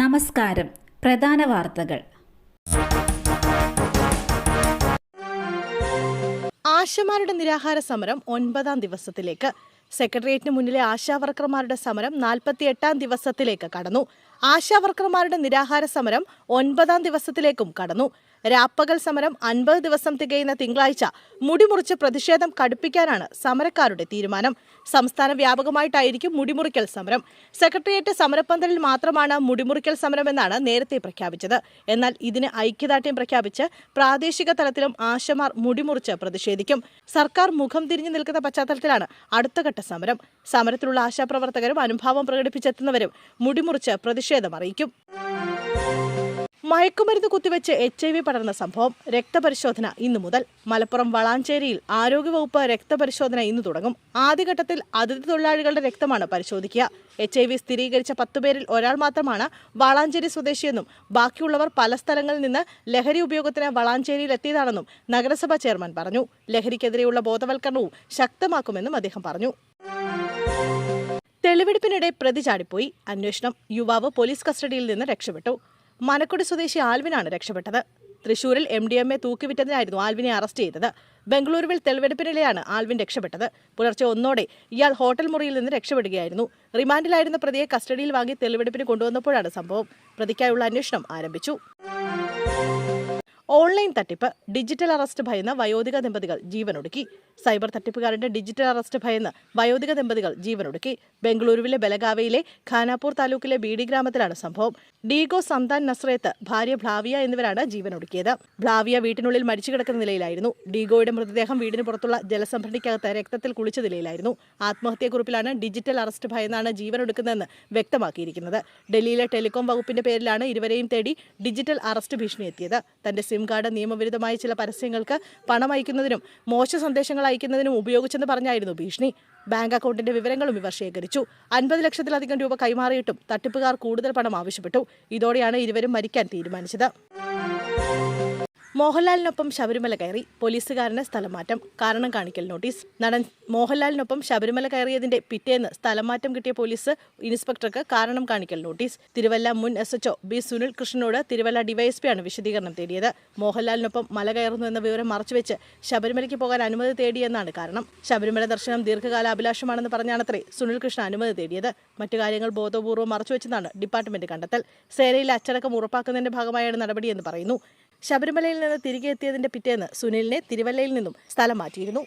നമസ്കാരം. പ്രധാന വാർത്തകൾ. ആശമാരുടെ നിരാഹാര സമരം ഒൻപതാം ദിവസത്തിലേക്ക്. സെക്രട്ടേറിയറ്റിന് മുന്നിലെ ആശാവർക്കർമാരുടെ സമരം നാൽപ്പത്തിയെട്ടാം ദിവസത്തിലേക്ക് കടന്നു. ആശാവർക്കർമാരുടെ നിരാഹാര സമരം ഒൻപതാം ദിവസത്തിലേക്കും കടന്നു. രാപ്പകൽ സമരം അൻപത് ദിവസം തികയുന്ന തിങ്കളാഴ്ച മുടിമുറിച്ച് പ്രതിഷേധം കടുപ്പിക്കാനാണ് സമരക്കാരുടെ തീരുമാനം. സംസ്ഥാന വ്യാപകമായിട്ടായിരിക്കും മുടിമുറിക്കൽ സമരം. സെക്രട്ടേറിയറ്റ് സമരപ്പന്തലിൽ മാത്രമാണ് മുടിമുറിക്കൽ സമരമെന്നാണ് നേരത്തെ പ്രഖ്യാപിച്ചത്. എന്നാൽ ഇതിന് ഐക്യദാർഢ്യം പ്രഖ്യാപിച്ച് പ്രാദേശിക തലത്തിലും ആശമാർ മുടിമുറിച്ച് പ്രതിഷേധിക്കും. സർക്കാർ മുഖം തിരിഞ്ഞു നിൽക്കുന്ന പശ്ചാത്തലത്തിലാണ് അടുത്തഘട്ട സമരം. സമരത്തിലുള്ള ആശാപ്രവർത്തകരും അനുഭാവം പ്രകടിപ്പിച്ചെത്തുന്നവരും മുടിമുറിച്ച് പ്രതിഷേധം അറിയിക്കും. മയക്കുമരുന്ന് കുത്തിവെച്ച് എച്ച് ഐ വി പടർന്ന സംഭവം രക്തപരിശോധന ഇന്നു മുതൽ. മലപ്പുറം വളാഞ്ചേരിയിൽ ആരോഗ്യവകുപ്പ് രക്തപരിശോധന ഇന്ന് തുടങ്ങും. ആദ്യഘട്ടത്തിൽ അതിഥി തൊഴിലാളികളുടെ രക്തമാണ് പരിശോധിക്കുക. എച്ച് ഐ വി സ്ഥിരീകരിച്ച പത്തുപേരിൽ ഒരാൾ മാത്രമാണ് വളാഞ്ചേരി സ്വദേശിയെന്നും ബാക്കിയുള്ളവർ പല സ്ഥലങ്ങളിൽ നിന്ന് ലഹരി ഉപയോഗത്തിന് വളാഞ്ചേരിയിൽ എത്തിയതാണെന്നും നഗരസഭാ ചെയർമാൻ പറഞ്ഞു. ലഹരിക്കെതിരെയുള്ള ബോധവൽക്കരണവും ശക്തമാക്കുമെന്നും അദ്ദേഹം പറഞ്ഞു. തെളിവെടുപ്പിനിടെ പ്രതി ചാടിപ്പോയി. അന്വേഷണം യുവാവ് പോലീസ് കസ്റ്റഡിയിൽ നിന്ന് രക്ഷപ്പെട്ടു. മനക്കുടി സ്വദേശി ആൽവിനാണ് രക്ഷപ്പെട്ടത്. തൃശൂരിൽ എം ഡി എം എ തൂക്കിവിറ്റതിനായിരുന്നു ആൽവിനെ അറസ്റ്റ് ചെയ്തത്. ബംഗളൂരുവിൽ തെളിവെടുപ്പിനിടെയാണ് ആൽവിൻ രക്ഷപ്പെട്ടത്. പുലർച്ചെ ഒന്നോടെ ഇയാൾ ഹോട്ടൽ മുറിയിൽ നിന്ന് രക്ഷപ്പെടുകയായിരുന്നു. റിമാൻഡിലായിരുന്ന പ്രതിയെ കസ്റ്റഡിയിൽ വാങ്ങി തെളിവെടുപ്പിന് കൊണ്ടുവന്നപ്പോഴാണ് സംഭവം. പ്രതിക്കായുള്ള അന്വേഷണം ആരംഭിച്ചു. ഓൺലൈൻ തട്ടിപ്പ് ഡിജിറ്റൽ അറസ്റ്റ് ഭയന്ന് വയോധിക ദമ്പതികൾ ജീവനൊടുക്കി. സൈബർ തട്ടിപ്പുകാരുടെ ഡിജിറ്റൽ അറസ്റ്റ് ഭയന്ന് വയോധിക ദമ്പതികൾ ജീവനൊടുക്കി. ബംഗളൂരുവിലെ ബലഗാവയിലെ ഖാനാപൂർ താലൂക്കിലെ ബീഡി ഗ്രാമത്തിലാണ് സംഭവം. ഡീഗോ സന്താൻ നസ്രേത്ത് ഭാര്യ ഭ്ലാവിയ എന്നിവരാണ് ജീവനൊടുക്കിയത്. ഭ്ലാവിയ വീട്ടിനുള്ളിൽ മരിച്ചു കിടക്കുന്ന നിലയിലായിരുന്നു. ഡീഗോയുടെ മൃതദേഹം വീടിന് പുറത്തുള്ള ജലസംഭരണിക്കകത്ത് രക്തത്തിൽ കുളിച്ച നിലയിലായിരുന്നു. ആത്മഹത്യക്കുറിപ്പിലാണ് ഡിജിറ്റൽ അറസ്റ്റ് ഭയന്നാണ് ജീവനൊടുക്കുന്നതെന്ന് വ്യക്തമാക്കിയിരിക്കുന്നത്. ഡൽഹിയിലെ ടെലികോം വകുപ്പിന്റെ പേരിലാണ് ഇരുവരെയും തേടി ഡിജിറ്റൽ അറസ്റ്റ് ഭീഷണി എത്തിയത് തന്റെ സിം കാർഡ് നിയമവിരുദ്ധമായ ചില പരസ്യങ്ങൾക്ക് പണം അയക്കുന്നതിനും മോശ സന്ദേശങ്ങൾ അയക്കുന്നതിനും ഉപയോഗിച്ചെന്ന് പറഞ്ഞായിരുന്നു ഭീഷണി. ബാങ്ക് അക്കൗണ്ടിന്റെ വിവരങ്ങളും ഇവർ ശേഖരിച്ചു. അൻപത് ലക്ഷത്തിലധികം രൂപ കൈമാറിയിട്ടും തട്ടിപ്പുകാർ കൂടുതൽ പണം ആവശ്യപ്പെട്ടു. ഇതോടെയാണ് ഇരുവരും മരിക്കാൻ തീരുമാനിച്ചത്. മോഹൻലാലിനൊപ്പം ശബരിമല കയറി പോലീസുകാരന് സ്ഥലമാറ്റം. കാരണം കാണിക്കൽ നോട്ടീസ്. നടൻ മോഹൻലാലിനൊപ്പം ശബരിമല കയറിയതിന്റെ പിറ്റേന്ന് സ്ഥലമാറ്റം കിട്ടിയ പോലീസ് ഇൻസ്പെക്ടർക്ക് കാരണം കാണിക്കൽ നോട്ടീസ്. തിരുവല്ല മുൻ എസ് എച്ച്ഒ ബി സുനിൽ കൃഷ്ണനോട് തിരുവല്ല ഡിവൈഎസ്പിയാണ് വിശദീകരണം തേടിയത്. മോഹൻലാലിനൊപ്പം മല കയറുന്നു എന്ന വിവരം മറച്ചുവെച്ച് ശബരിമലയ്ക്ക് പോകാൻ അനുമതി തേടിയെന്നാണ് കാരണം. ശബരിമല ദർശനം ദീർഘകാല അഭിലാഷമാണെന്ന് പറഞ്ഞാണത്രേ സുനിൽ കൃഷ്ണ അനുമതി തേടിയത്. മറ്റു കാര്യങ്ങൾ ബോധപൂർവം മറച്ചുവെച്ചെന്നാണ് ഡിപ്പാർട്ട്മെന്റ് കണ്ടെത്തൽ. സേനയിലെ അച്ചടക്കം ഉറപ്പാക്കുന്നതിന്റെ ഭാഗമായാണ് നടപടിയെന്ന് പറയുന്നു. ശബരിമലയിൽ നിന്ന് തിരികെ എത്തിയതിന്റെ പിറ്റേന്ന് സുനിലിനെ തിരുവല്ലയിൽ നിന്നും സ്ഥലം മാറ്റിയിരുന്നു